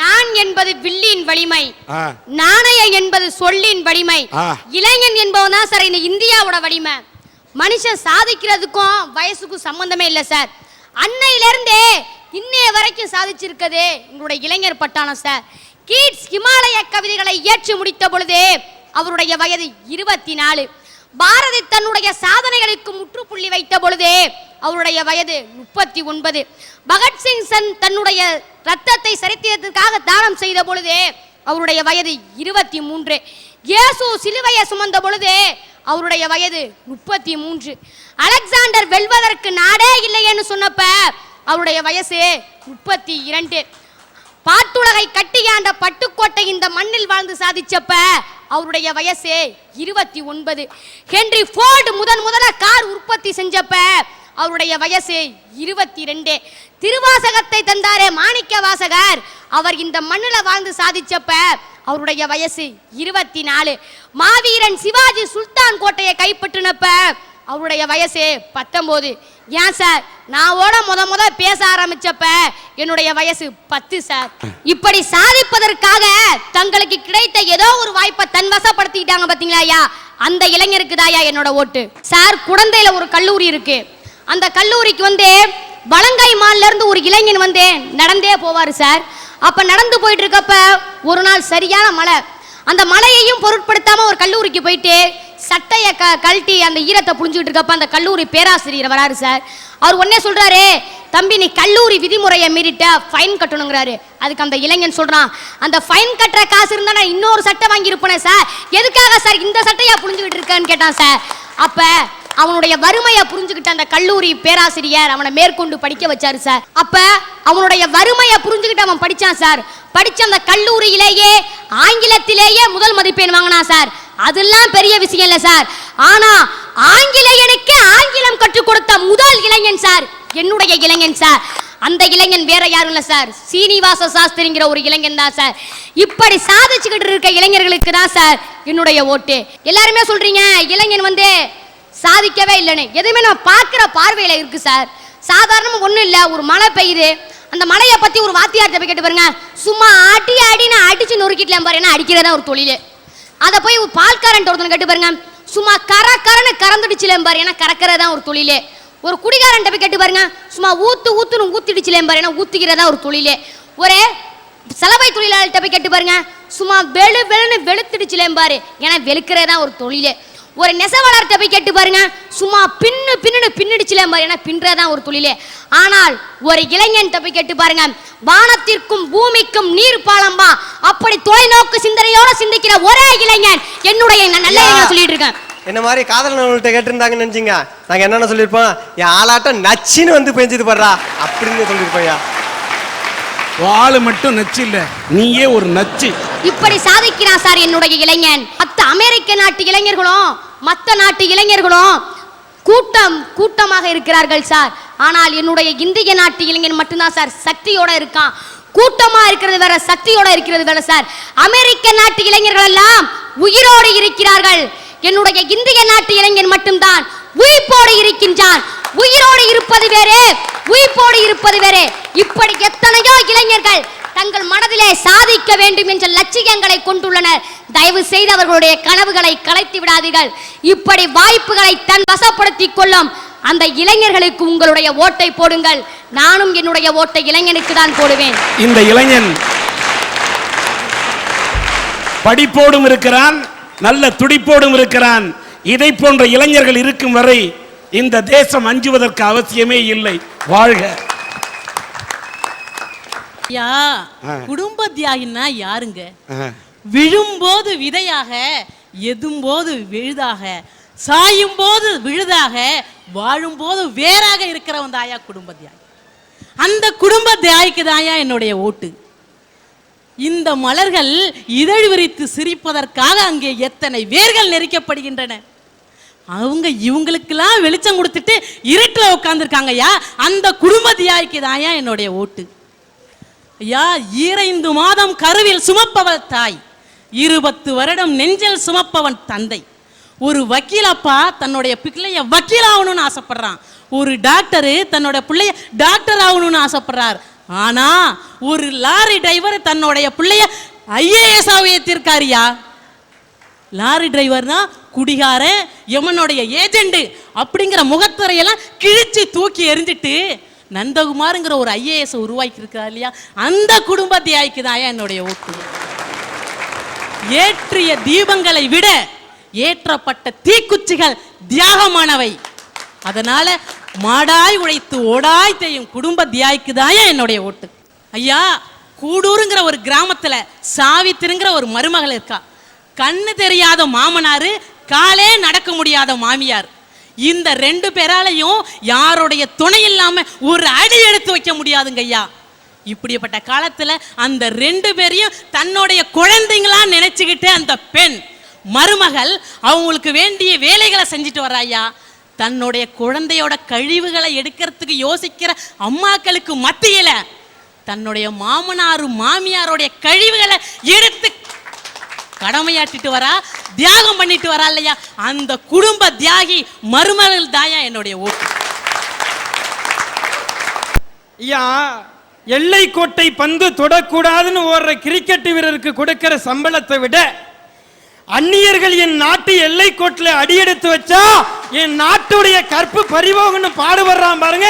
நான் என்பது வில்லின் வலிமை. நாணயம் என்பது சொல்லின் வலிமை. இளைஞன் என்பவன் தான் சார் இந்த இந்தியாவோட வலிமை. மனுஷன் சாதிக்கிறதுக்கும் வயசுக்கும் சம்பந்தமே இல்லை சார். அன்னையில இருந்தே இன்னைய வரைக்கும் சாதிச்சிருக்கதே எங்களுடைய இளைஞர் பட்டாளம் சார். கீட்ஸ் ஹிமாலய கவிதைகளை இயற்றி முடித்த பொழுதே அவருடைய வயது இருபத்தி நாலு பாரதி தன்னுடைய சாதனைகளுக்கு முற்றுப்புள்ளி வைத்த பொழுதே அவருடைய வயது முப்பத்தி ஒன்பது. பகத்சிங் சன் தன்னுடைய ரத்தத்தை சரித்திரத்திற்காக தானம் செய்த பொழுதே அவருடைய வயது இருபத்தி மூன்று. இயேசு சிலுவையை சுமந்த பொழுதே அவருடைய வயது முப்பத்தி மூன்று. அலெக்சாண்டர் வெல்வதற்கு நாடே இல்லையேன்னு சொன்னப்ப அவருடைய வயசு முப்பத்தி இரண்டு. பாட்டுலகை கட்டியாண்ட பட்டுக்கோட்டை இந்த மண்ணில் வாழ்ந்து சாதிச்சப்ப அவருடைய வயசு இருபத்தி ஒன்பது. ஹென்றி ஃபோர்டு முதன் முதல கார் உற்பத்தி செஞ்சப்ப அவருடைய வயசு இருபத்தி ரெண்டு திருவாசகத்தை தந்தாரே மாணிக்க வாசகர். அவர் இந்த மண்ணில் வாழ்ந்து சாதிச்சப்ப அவருடைய வயசு இருபத்தி நாலு மாவீரன் சிவாஜி சுல்தான் கோட்டையை கைப்பற்றினப்ப அவருடைய வயசு பத்தொம்போது. ஏன் சார்? நான் ஓட முத முத பேச ஆரம்பிச்சப்ப என்னுடைய வயசு பத்து சார். இப்படி சாதிப்பதற்காக தங்களுக்கு கிடைத்த ஏதோ ஒரு வாய்ப்பை தன் வசப்படுத்திக்கிட்டாங்க பாத்தீங்களா ஐயா? அந்த இளைஞருக்கு தாயா என்னோட ஓட்டு. சார் குழந்தையில ஒரு கல்லூரி இருக்கு. அந்த கல்லூரிக்கு வந்து வலங்கை மால்ல இருந்து ஒரு இளைஞன் வந்து நடந்தே போவார் சார் அப்போ நடந்து போயிட்டு இருக்கப்ப ஒரு நாள் சரியான மழை. அந்த மழையையும் பொருட்படுத்தாம ஒரு கல்லூரிக்கு போயிட்டு சட்டையை க கழட்டி அந்த ஈரத்தை புழிஞ்சுக்கிட்டு இருக்கப்ப அந்த கல்லூரி பேராசிரியர் வராரு சார் அவர் உடனே சொல்றாரு தம்பி நீ கல்லூரி விதிமுறையை மீறிட்ட ஃபைன் கட்டணுங்கிறாரு. அதுக்கு அந்த இளைஞன் சொல்றான் அந்த ஃபைன் கட்டுற காசு இருந்தா நான் இன்னொரு சட்டை வாங்கி இருப்பேனே சார் எதுக்காக சார் இந்த சட்டையா புழிஞ்சுக்கிட்டு இருக்கேன்னு கேட்டான் சார் அப்ப அவனுடைய வறுமையை புரிஞ்சுக்கிட்ட அந்த கல்லூரி பேராசிரியர் அவனை மேற்கொண்டு படிக்க வச்சாரு சார் அப்ப அவனுடைய வறுமையை புரிஞ்சுக்கிட்டு அவன் படிச்சான் சார் படிச்ச அந்த கல்லூரியிலேயே ஆங்கிலத்திலேயே முதல் மதிப்பெண் வாங்கினான் சார் அதெல்லாம் பெரிய விஷயம் இல்ல சார் ஆனா ஆங்கிலேயனுக்கு ஆங்கிலம் கற்றுக் கொடுத்த முதல் இளைஞன் சார் என்னுடைய இளைஞன் சார் அந்த இளைஞன் வேற யாரும் இல்ல சார் சீனிவாச சாஸ்திரிங்கிற ஒரு இளைஞன் தான் சார் இப்படி சாதிச்சுக்கிட்டு இருக்க இளைஞர்களுக்கு தான் சார் என்னுடைய ஓட்டு. எல்லாருமே சொல்றீங்க இளைஞன் வந்து சாதிக்கவே இல்லைன்னு எதுவுமே நம்ம பார்க்குற பார்வையில் இருக்கு சார். சாதாரணமாக ஒன்றும் இல்லை. ஒரு மழை பெய்யுது. அந்த மழையை பற்றி ஒரு வாத்தியார்கிட்ட போய் கேட்டு பாருங்க. சும்மா அடி அடின்னு அடிச்சு நொறுக்கிட்டலாம் பாரு. ஏன்னா அடிக்கிறதா ஒரு தொழில். அதை போய் பால்காரன் ஒருத்தனை கேட்டு பாருங்க. சும்மா கர கரன்னு கறந்துடுச்சுலேன் பாரு. ஏன்னா கறக்கிறதா ஒரு தொழில். ஒரு குடிகாரன் போய் கேட்டு பாருங்க. சும்மா ஊத்து ஊத்துன்னு ஊத்திடுச்சுலேன் பாரு. ஏன்னா ஊத்திக்கிறதா ஒரு தொழில். ஒரு சலவை தொழிலாளர்கிட்ட போய் கேட்டு பாருங்க. சும்மா வெளு வெளுன்னு வெளுத்துடுச்சுலேன் பாரு. ஏன்னா வெளுக்கிறதா ஒரு தொழில். ஒரு நெசவாளர்கிட்ட போய் கேட்டு பாருங்க. சும்மா பின்னு பின்னுன்னு பின்னிடுச்சுல மாதிரி. ஏன்னா பின்றதான் ஒரு தொழிலே. ஆனால் ஒரு இளைஞன் போய் கேட்டு பாருங்க. வானத்திற்கும் பூமிக்கும் நீர் பாலம்பா. அப்படி தொலைநோக்கு சிந்தனையோட சிந்திக்கிற ஒரே இளைஞன் என்னுடைய நான் நல்ல சொல்லிட்டு இருக்கேன். என்ன மாதிரி காதல் நூல்கிட்ட கேட்டிருந்தாங்கன்னு நினைச்சிங்க? நாங்கள் என்னென்ன சொல்லியிருப்போம்? என் ஆளாட்டம் நச்சின்னு வந்து பெஞ்சது படுறா அப்படின்னு சொல்லியிருப்போம்யா வாளு மட்டும் நச்சு இல்ல. நீயே ஒரு நச்சு. இப்படி சாதிக்கிறான் சார் என்னுடைய இளைஞன். மற்ற அமெரிக்க நாட்டு இளைஞர்களும் மற்ற நாட்டு இளைஞர்களும் கூட்டம் கூட்டமாக இருக்கிறார்கள் சார். ஆனால் என்னுடைய இந்திய நாட்டு இளைஞன் மட்டும்தான் சார். சக்தியோட இருக்கான். கூட்டமா இருக்கிறது வேற சக்தியோட இருக்கிறது வேற சார். அமெரிக்க நாட்டு இளைஞர்கள் எல்லாம் உயிரோடு இருக்கிறார்கள். என்னுடைய இந்திய நாட்டு இளைஞன் மட்டும்தான் உயிர்ப்போடு இருக்கின்றான். உயிரோடு இருப்பது வேறு உயிர்ப்போடு இருப்பது வேறு. இப்படி எத்தனையோ இளைஞர்கள் தங்கள் மனதிலே சாதிக்க வேண்டும் என்ற லட்சியங்களை கொண்டுள்ளனர். தயவு செய்து அவர்களுடைய கனவுகளை கலைத்து விடாதீர்கள். இப்படி வாய்ப்புகளை தன் வசப்படுத்தி கொள்ளும் அந்த இளைஞர்களுக்கு உங்களுடைய ஓட்டை போடுங்கள். நானும் என்னுடைய ஓட்டை இளைஞனுக்கு தான் போடுவேன். இந்த இளைஞன் படிப்போடும் இருக்கிறான் நல்ல துடிப்போடும் இருக்கிறான். இதை போன்ற இளைஞர்கள் இருக்கும் வரை இந்த தேசம் அஞ்சுவதற்கு அவசியமே இல்லை. வாழ்க. ஐயா. குடும்ப தியாகின்னா யாருங்க. விழும்போது விதையாக எதும்போது விழுதாக சாயும் போது விழுதாக வாழும்போது வேறாக இருக்கிறவன் தாயா குடும்ப தியாகி. அந்த குடும்ப தியாகிக்கு தாயா என்னுடைய ஓட்டு. இந்த மலர்கள் இதழ் விரித்து சிரிப்பதற்காக அங்கே எத்தனை வேர்கள் நெரிக்கப்படுகின்றன? அவங்க இவங்களுக்கெல்லாம் வெளிச்சம் கொடுத்துட்டு இருட்டில் உட்காந்துருக்காங்க ஐயா அந்த குடும்ப தியாகிக்கு தாயா என்னுடைய ஓட்டு. ஐயா ஈரைந்து மாதம் கருவில் சுமப்பவள் தாய். இருபத்து வருடம் நெஞ்சில் சுமப்பவன் தந்தை. ஒரு வக்கீலப்பா தன்னுடைய பிள்ளைய வக்கீல் ஆகணும்னு ஆசைப்படுறான். ஒரு டாக்டரு தன்னோட பிள்ளைய டாக்டர் ஆகணும்னு ஆசைப்படுறார். ஆனா ஒரு லாரி டிரைவர் தன்னுடைய பிள்ளைய ஐஏஎஸ் உயர்த்திருக்காருயா லாரி டிரைவர்னா குடிகாரன் எமனுடைய ஏஜெண்டு அப்படிங்கிற முகத்துறையெல்லாம் கிழிச்சு தூக்கி எறிஞ்சிட்டு நந்தகுமாருங்கிற ஒரு ஐஏஎஸ் உருவாக்கி இல்லையா? அந்த குடும்ப தியாய்க்கு தான் என்னுடைய ஓட்டு. ஏற்றிய தீபங்களை விட ஏற்றப்பட்ட தீக்குச்சிகள் தியாகமானவை. அதனால மாடாய் உழைத்து ஓடாய் தேயும் குடும்ப தியாய்க்கு தான் என்னுடைய ஓட்டு. ஐயா கூடூருங்கிற ஒரு கிராமத்துல சாவித்திருங்கிற ஒரு மருமகள் இருக்கா. கண்ணு தெரியாத மாமனாரு காலே நடக்க முடியாத மாமியார். இந்த ரெண்டு பேராலையும் யாருடைய துணை இல்லாம ஒரு அடி எடுத்து வைக்க முடியாதுங்க ஐயா. இப்படிப்பட்ட காலத்துல அந்த ரெண்டு பேரையும் தன்னுடைய குழந்தைங்களா நினைச்சுக்கிட்டு அந்த பெண் மருமகள் அவங்களுக்கு வேண்டிய வேலைகளை செஞ்சுட்டு வராயா தன்னுடைய குழந்தையோட கழிவுகளை எடுக்கிறதுக்கு யோசிக்கிற அம்மாக்களுக்கு மத்தியில தன்னுடைய மாமனாரும் மாமியாருடைய கழிவுகளை எடுத்து கடமையாற்றிட்டு வரா தியாகம் பண்ணிட்டு வரா இல்லையா? அந்த குடும்ப தியாகி மருமகள் தாயா என்னுடைய ஓட்டு ஐயா எல்லை கோட்டை பந்து தொடக்கூடாதுன்னு ஓடுற கிரிக்கெட் வீரருக்கு கொடுக்கிற சம்பளத்தை விட அந்நியர்கள் என் நாட்டு எல்லை கோட்டில் அடியெடுத்து வச்சா என் நாட்டுடைய கற்பு பறிவோகன்னு பாடுபடுறான் பாருங்க.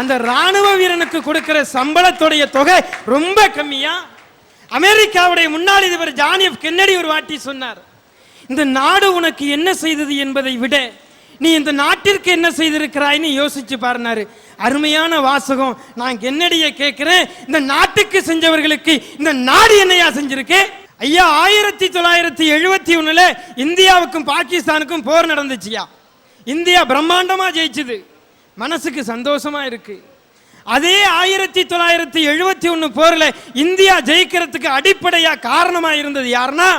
அந்த ராணுவ வீரனுக்கு கொடுக்கிற சம்பளத்துடைய தொகை ரொம்ப கம்மியா? அமெரிக்காவுடைய முன்னாள் அதிபர் ஜான் எஃப் கென்னடி ஒரு வாட்டி சொன்னார் இந்த நாடு உனக்கு என்ன செய்தது என்பதை விட நீ இந்த நாட்டிற்கு என்ன செய்திருக்கிறாய்ன்னு யோசிச்சு பாருனாரு அருமையான வாசகம். நான் கென்னடியை கேட்கிறேன். இந்த நாட்டுக்கு செஞ்சவர்களுக்கு இந்த நாடு என்னையா செஞ்சிருக்கு? ஐயா ஆயிரத்தி தொள்ளாயிரத்தி எழுபத்தி ஒண்ணுல இந்தியாவுக்கும் பாகிஸ்தானுக்கும் போர் நடந்துச்சுயா? இந்தியா பிரம்மாண்டமா ஜெயிச்சுது. மனசுக்கு சந்தோஷமா இருக்குது அதே ஆயிரத்தி தொள்ளாயிரத்தி எழுபத்தி ஒன்று போரில் இந்தியா ஜெயிக்கிறதுக்கு அடிப்படையாக காரணமாக இருந்தது யாருன்னா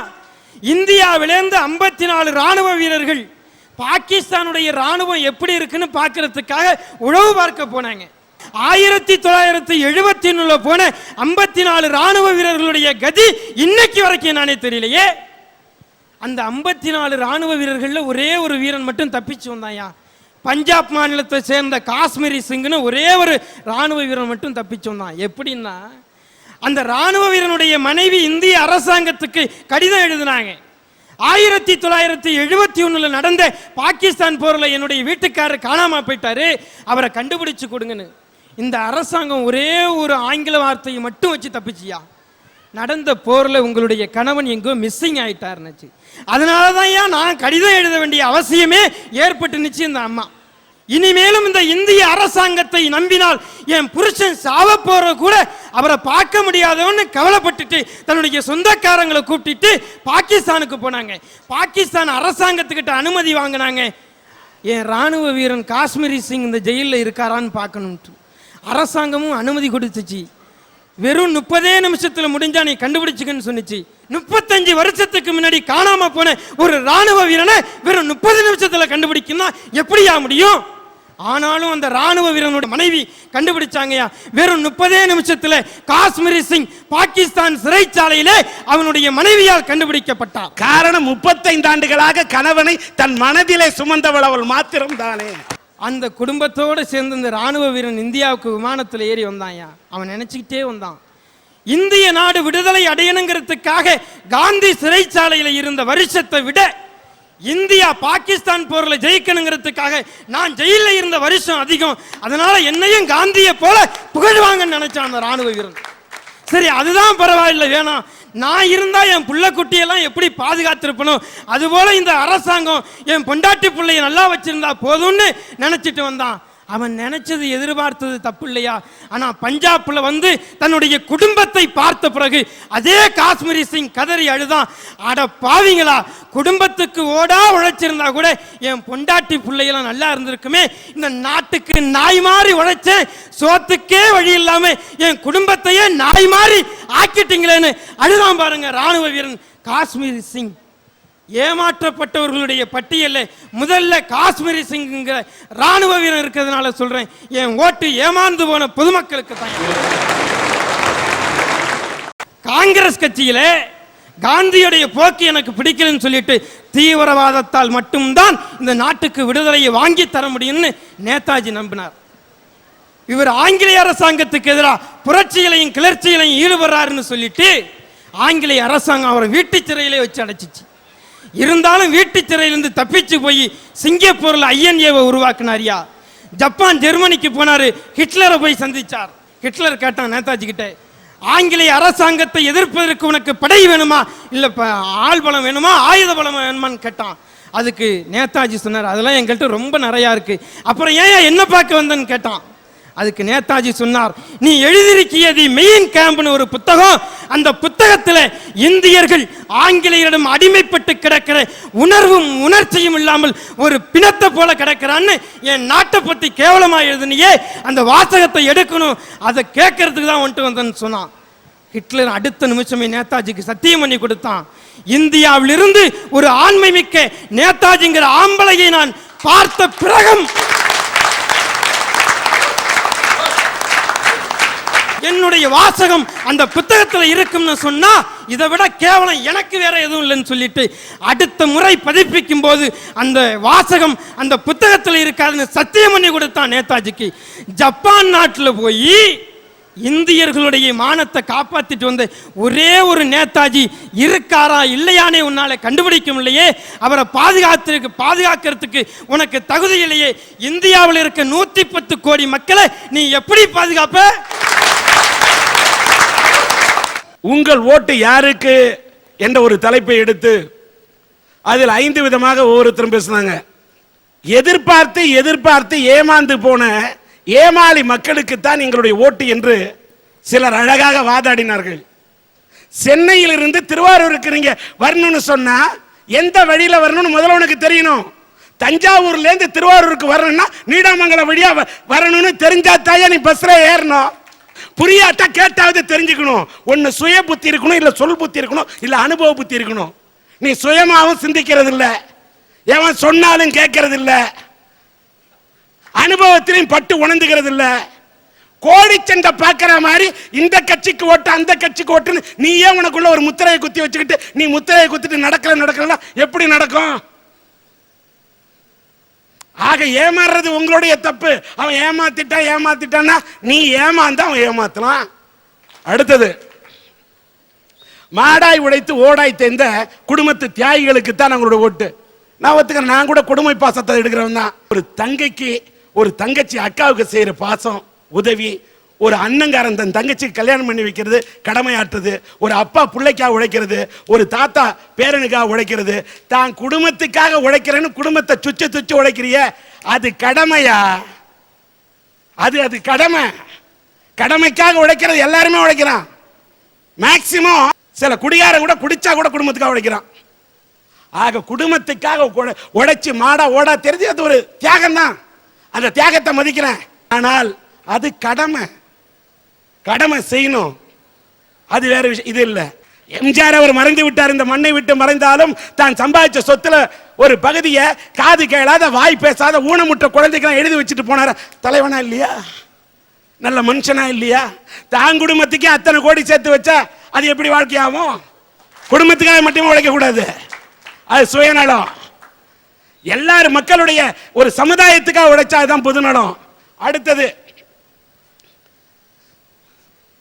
இந்தியாவிலேருந்து ஐம்பத்தி நாலு ராணுவ வீரர்கள். பாகிஸ்தானுடைய ராணுவம் எப்படி இருக்குன்னு பார்க்கறதுக்காக உழவு பார்க்க போனாங்க. ஆயிரத்தி தொள்ளாயிரத்தி எழுபத்தி ஒன்றுல போன ஐம்பத்தி நாலு ராணுவ வீரர்களுடைய கதி இன்னைக்கு வரைக்கும் நானே தெரியலையே. அந்த ஐம்பத்தி நாலு ராணுவ வீரர்களில் ஒரே ஒரு வீரன் மட்டும் தப்பிச்சு வந்தாயா பஞ்சாப் மாநிலத்தை சேர்ந்த காஷ்மீரி சிங்னு ஒரே ஒரு ராணுவ வீரன் மட்டும் தப்பிச்சோம்னா எப்படின்னா அந்த ராணுவ வீரனுடைய மனைவி இந்திய அரசாங்கத்துக்கு கடிதம் எழுதினாங்க. ஆயிரத்தி தொள்ளாயிரத்தி எழுபத்தி ஒன்றில் நடந்த பாகிஸ்தான் போரில் என்னுடைய வீட்டுக்காரர் காணாமல் போயிட்டாரு. அவரை கண்டுபிடிச்சு கொடுங்கன்னு. இந்த அரசாங்கம் ஒரே ஒரு ஆங்கில வார்த்தையை மட்டும் வச்சு தப்பிச்சியா? நடந்த போரில் உங்களுடைய கணவன் எங்கோ மிஸ்ஸிங் ஆயிட்டாருன்னுச்சு. அதனால தான் ஏன் நான் கடிதம் எழுத வேண்டிய அவசியமே ஏற்பட்டுனுச்சு இந்த அம்மா. இனிமேலும் இந்த இந்திய அரசாங்கத்தை நம்பினால் என் புருஷன் சாவ போற கூட அவரை பார்க்க முடியாதவன்னு கவலைப்பட்டுட்டு தன்னுடைய சொந்தக்காரங்களை கூப்பிட்டுட்டு பாகிஸ்தானுக்கு போனாங்க. பாகிஸ்தான் அரசாங்கத்துக்கிட்ட அனுமதி வாங்கினாங்க. என் ராணுவ வீரன் காஷ்மீரி சிங் இந்த ஜெயிலில் இருக்காரான்னு பார்க்கணும்ட்டு. அரசாங்கமும் அனுமதி கொடுத்துச்சு. வெறும் முப்பதே நிமிஷத்துல முடிஞ்சா நீ கண்டுபிடிச்சுக்கன்னு சொன்னிச்சு. முப்பத்தஞ்சு வருஷத்துக்கு முன்னாடி காணாம போன ஒரு ராணுவ வீரனை வெறும் முப்பது நிமிஷத்துல கண்டுபிடிக்கணும்னா எப்படியா முடியும்? ஆனாலும் அந்த ராணுவ வீரனோட மனைவி கண்டுபிடிச்சாங்கயா வெறும் முப்பதே நிமிஷத்துல காஷ்மீரி சிங் பாகிஸ்தான் சிறைச்சாலையில அவனுடைய மனைவியால் கண்டுபிடிக்கப்பட்டார் காரணம் முப்பத்தைந்து ஆண்டுகளாக கணவனை தன் மனதிலே சுமந்தவள் அவள் மாத்திரம்தானே. அந்த குடும்பத்தோடு சேர்ந்து இந்த ராணுவ வீரன் இந்தியாவுக்கு விமானத்தில் ஏறி வந்தான்யா. அவன் நினச்சிக்கிட்டே வந்தான். இந்திய நாடு விடுதலை அடையணுங்கிறதுக்காக காந்தி சிறைச்சாலையில் இருந்த வருஷத்தை விட இந்தியா பாகிஸ்தான் போரில் ஜெயிக்கணுங்கிறதுக்காக நான் ஜெயிலில் இருந்த வருஷம் அதிகம். அதனால என்னையும் காந்தியை போல புகழ்வாங்கன்னு நினைச்சான் அந்த ராணுவ வீரன். சரி அதுதான் பரவாயில்லை வேணாம். நான் இருந்தால் என் புள்ள குட்டியெல்லாம் எப்படி பாதுகாத்திருப்பனும் அதுபோல இந்த அரசாங்கம் என் பொண்டாட்டி பிள்ளைய நல்லா வச்சிருந்தா போதும்னு நினச்சிட்டு வந்தான். அவன் நினைச்சது எதிர்பார்த்தது தப்பு இல்லையா ஆனா பஞ்சாப்ல வந்து தன்னுடைய குடும்பத்தை பார்த்த பிறகு அதே காஷ்மீரி சிங் கதறி அழுதான். அட பாவிங்களா குடும்பத்துக்கு ஓடா உழைச்சிருந்தா கூட என் பொண்டாட்டி பிள்ளையெல்லாம் நல்லா இருந்திருக்குமே. இந்த நாட்டுக்கு நாய் மாறி உழைச்சேன். சோத்துக்கே வழி இல்லாம என் குடும்பத்தையே நாய் மாறி ஆக்கிட்டீங்களேன்னு அழுதான் பாருங்க ராணுவ வீரன் காஷ்மீர் சிங். ஏமாற்றப்பட்டவர்களுடைய பட்டியலில் முதல்ல காஷ்மீரி சிங்குங்கிற ராணுவ வீரன் இருக்கிறதுனால சொல்றேன். என் ஓட்டு ஏமாந்து போன பொதுமக்களுக்கு தான். காங்கிரஸ் கட்சியில காந்தியுடைய போக்கு எனக்கு பிடிக்கலன்னு சொல்லிட்டு தீவிரவாதத்தால் மட்டும்தான் இந்த நாட்டுக்கு விடுதலையை வாங்கி தர முடியும்னு நேதாஜி நம்பினார். இவர் ஆங்கிலேய அரசாங்கத்துக்கு எதிராக புரட்சிகளையும் கிளர்ச்சிகளையும் ஈடுபடுறாருன்னு சொல்லிட்டு ஆங்கிலேய அரசாங்கம் அவரை வீட்டுச் சிறையிலே வச்சு அடைச்சிச்சு. இருந்தாலும் வீட்டுச் சிறையிலிருந்து தப்பிச்சு போய் சிங்கப்பூரில் ஐஎன்ஏவை உருவாக்குனாரியா ஜப்பான் ஜெர்மனிக்கு போனார் ஹிட்லரை போய் சந்திச்சார். ஹிட்லர் கேட்டான் நேதாஜி கிட்ட ஆங்கிலேய அரசாங்கத்தை எதிர்ப்பதற்கு உனக்கு படை வேணுமா? இல்லை ப- ஆள் பலம் வேணுமா? ஆயுத பலம் வேணுமான்னு கேட்டான். அதுக்கு நேதாஜி சொன்னார் அதெல்லாம் எங்கள்கிட்ட ரொம்ப நிறையா இருக்கு. அப்புறம் ஏன் என்ன பார்க்க வந்தேன்னு கேட்டான். அதுக்கு நேதாஜி சொன்னார் நீ எழுதியிருக்கியது மெயின் கேம்ப்னு ஒரு புத்தகம். அந்த புத்தகத்தில் இந்தியர்கள் ஆங்கிலேயரிடம் அடிமைப்பட்டு கிடக்கிற உணர்வும் உணர்ச்சியும் இல்லாமல் ஒரு பிணத்தை போல கிடக்கிறான்னு என் நாட்டை பற்றி கேவலமாக எழுதுனியே. அந்த வாசகத்தை எடுக்கணும். அதை கேட்கறதுக்கு தான் வந்துட்டு வந்தேன்னு சொன்னான். ஹிட்லர் அடுத்த நிமிஷமே நேதாஜிக்கு சத்தியம் பண்ணி கொடுத்தான். இந்தியாவிலிருந்து ஒரு ஆண்மை மிக்க நேதாஜிங்கிற ஆம்பளையை நான் பார்த்த பிறகும் என்னுடைய வாசகம் அந்த புத்தகத்தில் இருக்கும்னு சொன்னா இதை விட கேவலம் எனக்கு வேற எதுவும் இல்லைன்னு சொல்லிட்டு அடுத்த முறை பதிப்பிக்கும் போது அந்த வாசகம் அந்த புத்தகத்தில் இருக்காதுன்னு சத்தியம் பண்ணி கொடுத்தான் நேதாஜிக்கு. ஜப்பான் நாட்டில் போய் இந்தியர்களுடைய மானத்தை காப்பாத்திட்டு வந்த ஒரே ஒரு நேதாஜி இருக்காரா இல்லையானே உன்னால கண்டுபிடிக்க முடியலையே. அவரை பாதுகாத்திருக்கு பாதுகாக்கிறதுக்கு உனக்கு தகுதி இல்லையே. இந்தியாவில் இருக்க நூத்தி பத்து கோடி மக்களை நீ எப்படி பாதுகாப்ப? உங்கள் ஓட்டு யாருக்கு? என்ற ஒரு தலைப்பை எடுத்து அதில் ஐந்து விதமாக ஒவ்வொருத்தரும் பேசினாங்க. எதிர்பார்த்து எதிர்பார்த்து ஏமாந்து போன ஏமாளி மக்களுக்குத்தான் எங்களுடைய ஓட்டு என்று சிலர் அழகாக வாதாடினார்கள். சென்னையிலிருந்து திருவாரூருக்கு நீங்க வரணும்னு சொன்னா எந்த வழியில வரணும்னு முதல்ல உனக்கு தெரியணும். தஞ்சாவூர்ல இருந்து திருவாரூருக்கு வரணும்னா நீடாமங்கலம் வழியா வ- வரணும்னு தெரிஞ்சா தாயா நீ பஸ்ல ஏறணும். புரியாட்டா கேட்டாவது தெரிஞ்சுக்கணும். ஒன்று சுய புத்தி இருக்கணும் இல்லை சொல் புத்தி இருக்கணும் இல்லை அனுபவ புத்தி இருக்கணும். நீ சுயமாகவும் சிந்திக்கிறது இல்லை எவன் சொன்னாலும் கேட்கறது இல்லை அனுபவத்திலையும் பட்டு உணர்ந்துக்கிறது இல்லை கோடி சண்டை பார்க்குற மாதிரி இந்த கட்சிக்கு ஓட்டு அந்த கட்சிக்கு ஓட்டுன்னு நீ ஏன் உனக்குள்ள ஒரு முத்திரையை குத்தி வச்சுக்கிட்டு நீ முத்திரையை குத்திட்டு நடக்கிற நடக்கல எப்படி நடக்கும்? ஆக ஏமாறுறது உங்களுடைய தப்பு. அவன் ஏமாத்திட்டான் ஏமாத்திட்டான்னா நீ ஏமாந்தா அவன் ஏமாத்தலாம். அடுத்தது மாடாய் உடைத்து ஓடாய் தேர்ந்த குடும்பத்து தியாகிகளுக்கு தான் அவங்களோட ஓட்டு. நான் ஒத்துக்கிறேன் நான் கூட கொடுமை பாசத்தை எடுக்கிறவன் தான் ஒரு தங்கைக்கு ஒரு தங்கச்சி அக்காவுக்கு செய்யற பாசம் உதவி ஒரு அண்ணங்காரன் தன் தங்கச்சிக்கு கல்யாணம் பண்ணி வைக்கிறது கடமையாற்றுது ஒரு அப்பா பிள்ளைக்காக உழைக்கிறது ஒரு தாத்தா பேரனுக்காக உழைக்கிறது. தான் குடும்பத்துக்காக உழைக்கிறேன்னு குடும்பத்தை சுச்சு சுச்சு உழைக்கிறிய அது கடமையா? அது அது கடமை. கடமைக்காக உழைக்கிறது எல்லாருமே உழைக்கிறான். மேக்சிமம் சில குடிகாரன் கூட குடிச்சா கூட குடும்பத்துக்காக உழைக்கிறான். ஆக குடும்பத்துக்காக உழைச்சி மாடா ஓடா தெரிஞ்சு அது ஒரு தியாகம் தான் அந்த தியாகத்தை மதிக்கிறேன். ஆனால் அது கடமை. கடமை செய்யணும். அது வேற விஷயம் இது இல்லை. எம்ஜிஆர் அவர் மறைந்து விட்டார் இந்த மண்ணை விட்டு மறைந்தாலும் தான் சம்பாதிச்ச சொத்துல ஒரு பகுதியை காது கேளாத வாய் பேசாத ஊனமுற்ற குழந்தைக்கெல்லாம் எழுதி வச்சுட்டு போனார? தலைவனா இல்லையா? நல்ல மனுஷனா இல்லையா? தான் குடும்பத்துக்கே அத்தனை கோடி சேர்த்து வச்சா அது எப்படி வாழ்க்கையாகும்? குடும்பத்துக்காக மட்டுமே உழைக்க கூடாது அது சுயநலம். எல்லாரும் மக்களுடைய ஒரு சமுதாயத்துக்காக உழைச்சா அதுதான் பொதுநலம். அடுத்தது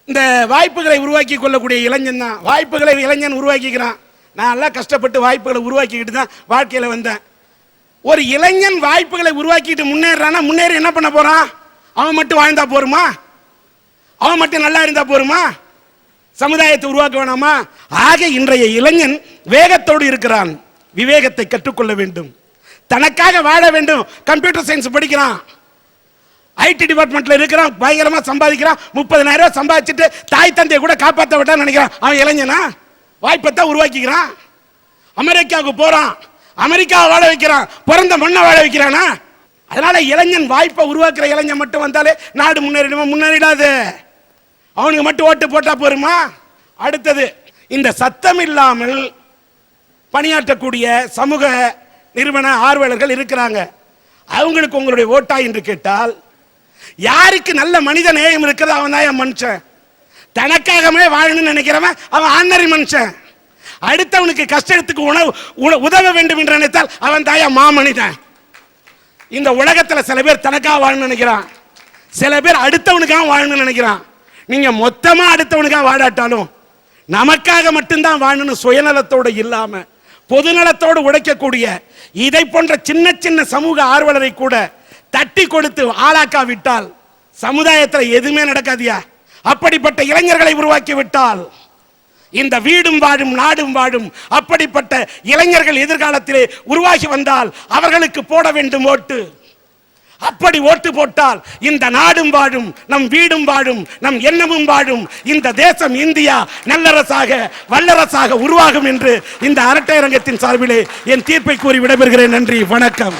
இந்த வாய்ப்புகளை உருவாக்கி கொள்ளக்கூடிய இளைஞன் தான். வாய்ப்புகளை இளைஞன் உருவாக்கிக்கிறான். நான் எல்லாம் கஷ்டப்பட்டு வாய்ப்புகளை உருவாக்கிக்கிட்டு தான் வாழ்க்கையில் வந்தேன். ஒரு இளைஞன் வாய்ப்புகளை உருவாக்கிட்டு முன்னேறானா முன்னேறி என்ன பண்ண போறான்? அவன் மட்டும் வாழ்ந்தா போருமா? அவன் மட்டும் நல்லா இருந்தா போருமா? சமுதாயத்தை உருவாக்க வேணாமா? ஆக இன்றைய இளைஞன் வேகத்தோடு இருக்கிறான். விவேகத்தை கற்றுக்கொள்ள வேண்டும். தனக்காக வாழ வேண்டும். கம்ப்யூட்டர் சயின்ஸ் படிக்கிறான். ஐடி டிபார்ட்மெண்ட்ல இருக்கிறான் பயங்கரமா சம்பாதிக்கிறான் முப்பதனாயிரம் ரூபாய் சம்பாதிச்சுட்டு தாய் தந்தையை கூட காப்பாற்ற விட்டான்னு நினைக்கிறான். அவன் இளைஞனா? வாய்ப்பை தான் உருவாக்கிக்கிறான். அமெரிக்காவுக்கு போறான். அமெரிக்காவை வாழ வைக்கிறான். பிறந்த மண்ணை வாழ வைக்கிறானா? அதனால இளைஞன் வாய்ப்பை உருவாக்குற இளைஞன் மட்டும் வந்தாலே நாடு முன்னேறிடுமா முன்னேறிடாது. அவனுக்கு மட்டும் ஓட்டு போட்டா போருமா? அடுத்தது இந்த சத்தம் இல்லாமல் பணியாற்றக்கூடிய சமூக நிறுவன ஆர்வலர்கள் இருக்கிறாங்க. அவங்களுக்கு உங்களுடைய ஓட்டா என்று கேட்டால் யாருக்கு நல்ல மனித நேயம் இருக்கிறதோ அவன் தான் என் மனுஷன். தனக்காகவே வாழணும்னு நினைக்கிறவன் அவன் ஆண்டரி மனுஷன். அடுத்தவனுக்கு கஷ்டத்துக்கு உணவு உதவ வேண்டும் என்று நினைத்தால் அவன் தாயா மாமனிதன். இந்த உலகத்துல சில பேர் தனக்காக வாழணும்னு நினைக்கிறான். சில பேர் அடுத்தவனுக்காக வாழணும்னு நினைக்கிறான். நீங்க மொத்தமா அடுத்தவனுக்காக வாழாட்டாலும் நமக்காக மட்டும்தான் வாழணும் சுயநலத்தோட இல்லாம பொதுநலத்தோடு உடைக்கக்கூடிய இதை போன்ற சின்ன சின்ன சமூக ஆர்வலரை கூட தட்டி கொடுத்து ஆளாக்காவிட்டால் சமுதாயத்தில் எதுவுமே நடக்காதியா? அப்படிப்பட்ட இளைஞர்களை உருவாக்கி விட்டால் இந்த வீடும் வாழும் நாடும் வாழும் அப்படிப்பட்ட இளைஞர்கள் எதிர்காலத்திலே உருவாகி வந்தால் அவர்களுக்கு போட வேண்டும் ஓட்டு. அப்படி ஓட்டு போட்டால் இந்த நாடும் வாழும் நம் வீடும் வாழும் நம் எண்ணமும் வாழும். இந்த தேசம் இந்தியா நல்லரசாக வல்லரசாக உருவாகும் என்று இந்த அரட்டை அரங்கத்தின் சார்பிலே என் தீர்ப்பை கூறி விடைபெறுகிறேன். நன்றி வணக்கம்.